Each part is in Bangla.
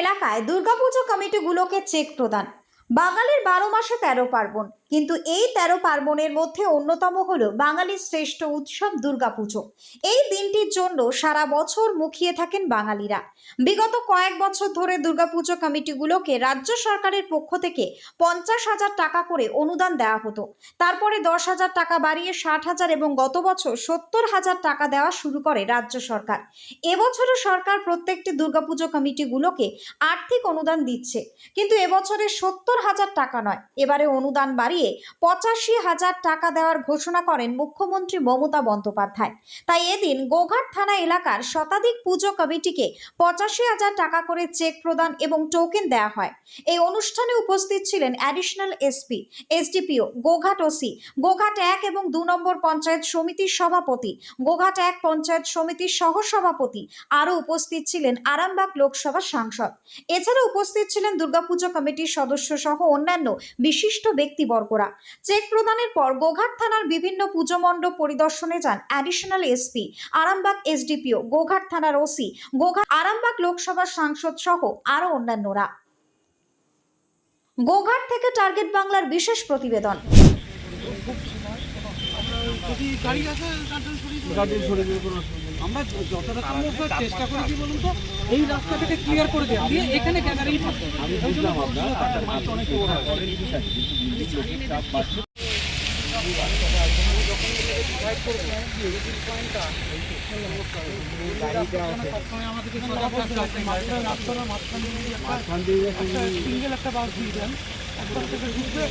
এলাকায় দুর্গাপুজো কমিটিগুলোকে চেক প্রদান। বাঙালির বারো মাসে তেরো পার্বণ। কিন্তু এই তেরো পার্বণের মধ্যে অন্যতম হলো বাঙালির শ্রেষ্ঠ উৎসব দুর্গাপুজো। এই দিনটির জন্য সারা বছর মুখিয়ে থাকেন বাঙালিরা। বিগত কয়েক বছর ধরে দুর্গাপুজো কমিটিগুলোকে রাজ্য সরকারের পক্ষ থেকে পঞ্চাশ হাজার টাকা করে অনুদান দেওয়া হতো। তারপরে দশ হাজার টাকা বাড়িয়ে ষাট হাজার এবং গত বছর সত্তর হাজার টাকা দেওয়া শুরু করে রাজ্য সরকার। এবছরও সরকার প্রত্যেকটি দুর্গাপুজো কমিটিগুলোকে আর্থিক অনুদান দিচ্ছে। কিন্তু এবছরে সত্তর হাজার টাকা নয়। এবারে অনুদান বাড়িয়ে পঁচাশি হাজার টাকা দেওয়ার ঘোষণা করেন মুখ্যমন্ত্রী মমতা বন্দ্যোপাধ্যায়। তাই এদিন গোঘাট থানা এলাকার শতাধিক পুজো কমিটিকে পঁচাশি হাজার টাকা করে চেক প্রদান এবং টোকেন দেওয়া হয়। এই অনুষ্ঠানে উপস্থিত ছিলেন additional SP SDPO Goghat OC Goghat এক এবং দু নম্বর পঞ্চায়েত সমিতির সভাপতি, গোঘাট এক পঞ্চায়েত সমিতির সহসভাপতি, আরও উপস্থিত ছিলেন আরামবাগ লোকসভা সাংসদ। এছাড়া উপস্থিত ছিলেন দুর্গাপুজো কমিটির সদস্য সহ অন্যান্য বিশিষ্ট ব্যক্তিবর্গরা চেক প্রদানের পর গোঘাট থানার বিভিন্ন পুজো মণ্ডপ পরিদর্শনে যান additional SP Arambagh SDPO Goghat থানার ওসি গোঘাট আরামবাগ লোকসভার সাংসদ সহ আরও অন্যান্যরা। গোঘাট থেকে টার্গেট বাংলার বিশেষ প্রতিবেদন। যদি গাড়ি আছে গার্ডেন সরিয়ে কোনো অসুবিধা। আমরা যতটা সম্ভব স্যার চেষ্টা করি কি বলুন তো এই রাস্তাটাকে ক্লিয়ার করে দেওয়া দিয়ে এখানে গ্যাদারিং আমি বুঝলাম হয় সিঙ্গেল একটা বাস দিয়ে দেন একবার থেকে ঢুকবে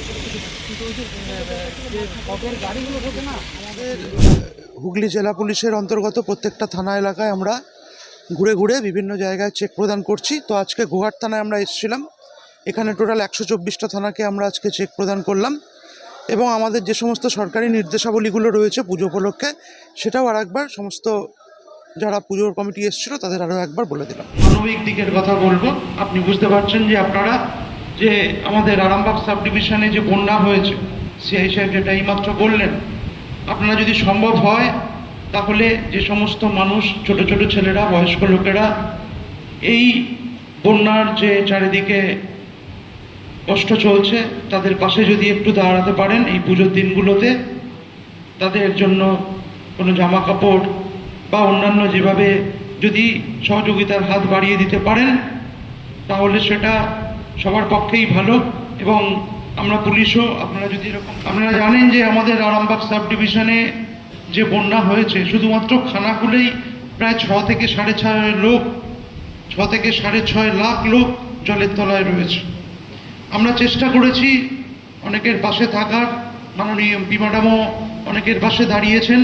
কিন্তু ওই যে যে গাড়িগুলো থাকে না আমাদের হুগলি জেলা পুলিশের অন্তর্গত প্রত্যেকটা থানা এলাকায় আমরা ঘুরে ঘুরে বিভিন্ন জায়গায় চেক প্রদান করছি। তো আজকে গোহাট থানায় আমরা এসেছিলাম। এখানে টোটাল একশো চব্বিশটা থানাকে আমরা আজকে চেক প্রদান করলাম এবং আমাদের যে সমস্ত সরকারি নির্দেশাবলীগুলো রয়েছে পুজো উপলক্ষে, সেটাও আর একবার সমস্ত যারা পুজোর কমিটি এসেছিল, তাদের আরও একবার বলে দিলাম। মানবিক দিকের কথা বলব। আপনি বুঝতে পারছেন যে আপনারা যে আমাদের আরামবাগ সাব ডিভিশনে যে বন্যা হয়েছে সিআই সাহেব যেটা এইমাত্র বললেন আপনারা যদি সম্ভব হয়, তাহলে যে সমস্ত মানুষ, ছোট ছোট ছেলেরা, বয়স্ক লোকেরা, এই বন্যার যে চারিদিকে কষ্ট চলছে, তাদের পাশে যদি একটু দাঁড়াতে পারেন, এই পুজোর দিনগুলোতে, তাদের জন্য কোনো জামা কাপড় বা অন্যান্য যেভাবে যদি সহযোগিতার হাত বাড়িয়ে দিতে পারেন, তাহলে সেটা সবার পক্ষেই ভালো এবং আমরা পুলিশও আপনারা যদি এরকম আপনারা জানেন যে আমাদের আরামবাগ সাব ডিভিশনে যে বন্যা হয়েছে, শুধুমাত্র খানাকুলেই প্রায় ছ থেকে সাড়ে ছয় লোক, ছ থেকে সাড়ে ছয় লাখ লোক জলের তলায় রয়েছে। আমরা চেষ্টা করেছি অনেকের পাশে থাকার, মাননীয় এমপি ম্যাডামও অনেকের পাশে দাঁড়িয়েছেন,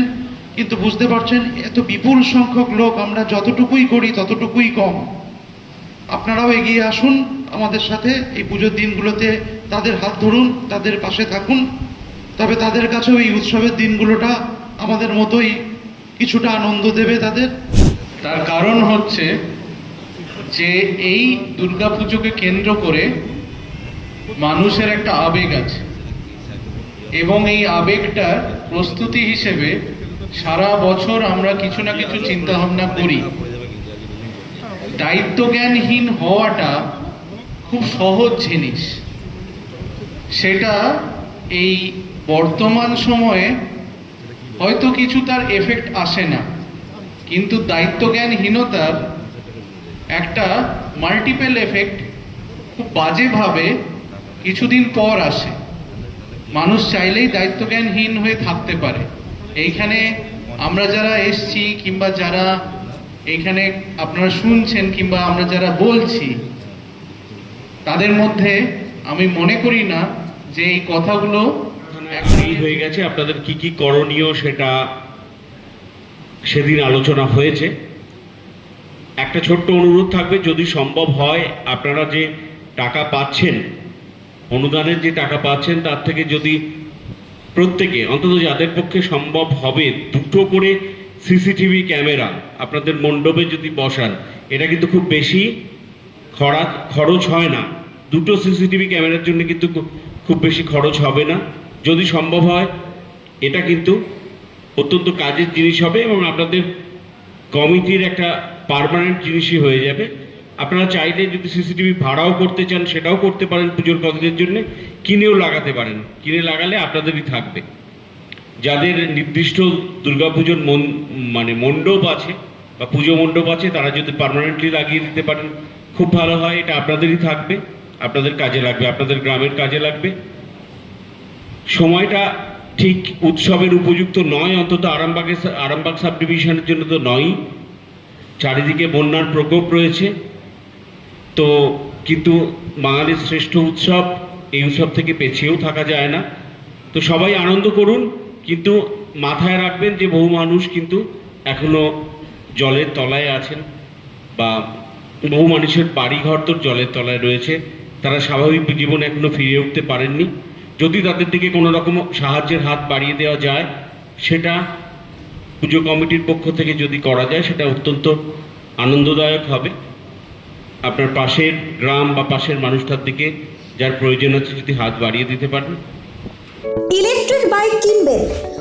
কিন্তু বুঝতে পারছেন এত বিপুল সংখ্যক লোক আমরা যতটুকুই করি ততটুকুই কম। আপনারাও এগিয়ে আসুন আমাদের সাথে এই পুজোর দিনগুলোতে তাদের হাত ধরুন, তাদের পাশে থাকুন। তবে তাদের কাছেও এই উৎসবের দিনগুলোটা আমাদের মতোই কিছুটা আনন্দ দেবে তাদের। তার কারণ হচ্ছে যে এই দুর্গাপুজোকে কেন্দ্র করে মানুষের একটা আবেগ আছে। এবং এই আবেগটার প্রস্তুতি হিসেবে সারা বছর আমরা কিছু না কিছু চিন্তা ভাবনা করি। দায়িত্বজ্ঞানহীন হওয়াটা খুব সহজ জিনিস। সেটা এই বর্তমান সময়ে হয়তো কিছু তার এফেক্ট আসে না। কিন্তু দায়িত্বজ্ঞানহীনতার একটা মাল্টিপেল এফেক্ট খুব বাজেভাবে কিছুদিন পর আসে। মানুষ চাইলেই দায়িত্বজ্ঞানহীন হয়ে থাকতে পারে। এইখানে আমরা যারা এসছি কিংবা যারা এইখানে আপনারা শুনছেন কিংবা আমরা যারা বলছি তাদের মধ্যে আমি মনে করি না যে এই কথাগুলো হয়ে গেছে। আপনাদের কি কি করণীয় সেটা সেদিন আলোচনা হয়েছে। একটা ছোট্ট অনুরোধ থাকবে, যদি সম্ভব হয়, আপনারা যে টাকা পাচ্ছেন, অনুদানের যে টাকা পাচ্ছেন, তার থেকে যদি প্রত্যেকে, অন্তত যাদের পক্ষে সম্ভব হবে, দুটো করে সিসিটিভি ক্যামেরা আপনাদের মণ্ডপে যদি বসান, এটা কিন্তু খুব বেশি খরা খরচ হয় না। দুটো সিসিটিভি ক্যামেরার জন্য কিন্তু খুব- বেশি খরচ হবে না। যদি সম্ভব হয়, এটা কিন্তু অত্যন্ত কাজের জিনিস হবে এবং আপনাদের কমিটির একটা পারমানেন্ট জিনিসই হয়ে যাবে। আপনারা চাইলে যদি সিসিটিভি ভাড়াও করতে চান, সেটাও করতে পারেন পুজোর কদিনের জন্য। কিনেও লাগাতে পারেন। কিনে লাগালে আপনাদেরই থাকবে। যাদের নির্দিষ্ট দুর্গাপুজোর মন মানে মণ্ডপ আছে বা পুজো মণ্ডপ আছে, তারা যদি পারমানেন্টলি লাগিয়ে দিতে পারেন খুব ভালো হয়, এটা আপনাদেরই থাকবে, আপনাদের কাজে লাগবে, আপনাদের গ্রামের কাজে লাগবে। সময়টা ঠিক উৎসবের উপযুক্ত নয়, অন্তত আরামবাগের আরামবাগ সাব ডিভিশনের জন্য তো নয়ই। চারিদিকে বন্যার প্রকোপ রয়েছে। তো কিন্তু বাঙালির শ্রেষ্ঠ উৎসব, এই উৎসব থেকে পেছিয়েও থাকা যায় না। তো সবাই আনন্দ করুন, কিন্তু মাথায় রাখবেন যে বহু মানুষ কিন্তু এখনও জলের তলায় আছেন বা বহু মানুষের বাড়িঘর তো জলের তলায় রয়েছে। তারা স্বাভাবিক জীবনে এখনও ফিরে উঠতে পারেননি। যদি তাদের দিকে কোনো রকম সাহায্যের হাত বাড়িয়ে দেওয়া যায়, সেটা পুজো কমিটির পক্ষ থেকে যদি করা যায়, সেটা অত্যন্ত আনন্দদায়ক হবে। আপনার পাশের গ্রাম বা পাশের মানুষটার দিকে যার প্রয়োজন আছে যদি হাত বাড়িয়ে দিতে পারেন। ইলেকট্রিক বাইক কিনবেন।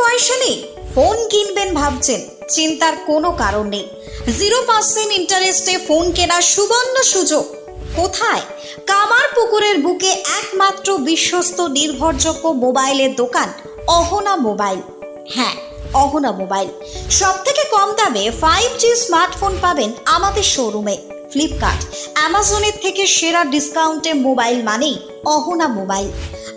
পয়সা নেই। ফোন কিনবেন ভাবছেন, চিন্তার কোনো কারণ নেই। জিরো পার্সেন্ট ইন্টারেস্টে ফোন কেনার সুবর্ণ সুযোগ। কোথায়? কামার পুকুরের বুকে একমাত্র বিশ্বস্ত নির্ভরযোগ্য মোবাইলের দোকান, অহনা মোবাইল। হ্যাঁ অহনা মোবাইল। সব থেকে কম দামে ফাইভ জি স্মার্টফোন পাবেন আমাদের শোরুমে, ফ্লিপকার্ট। অ্যামাজনের থেকে সেরা ডিসকাউন্টে মোবাইল মানেই অহনা মোবাইল।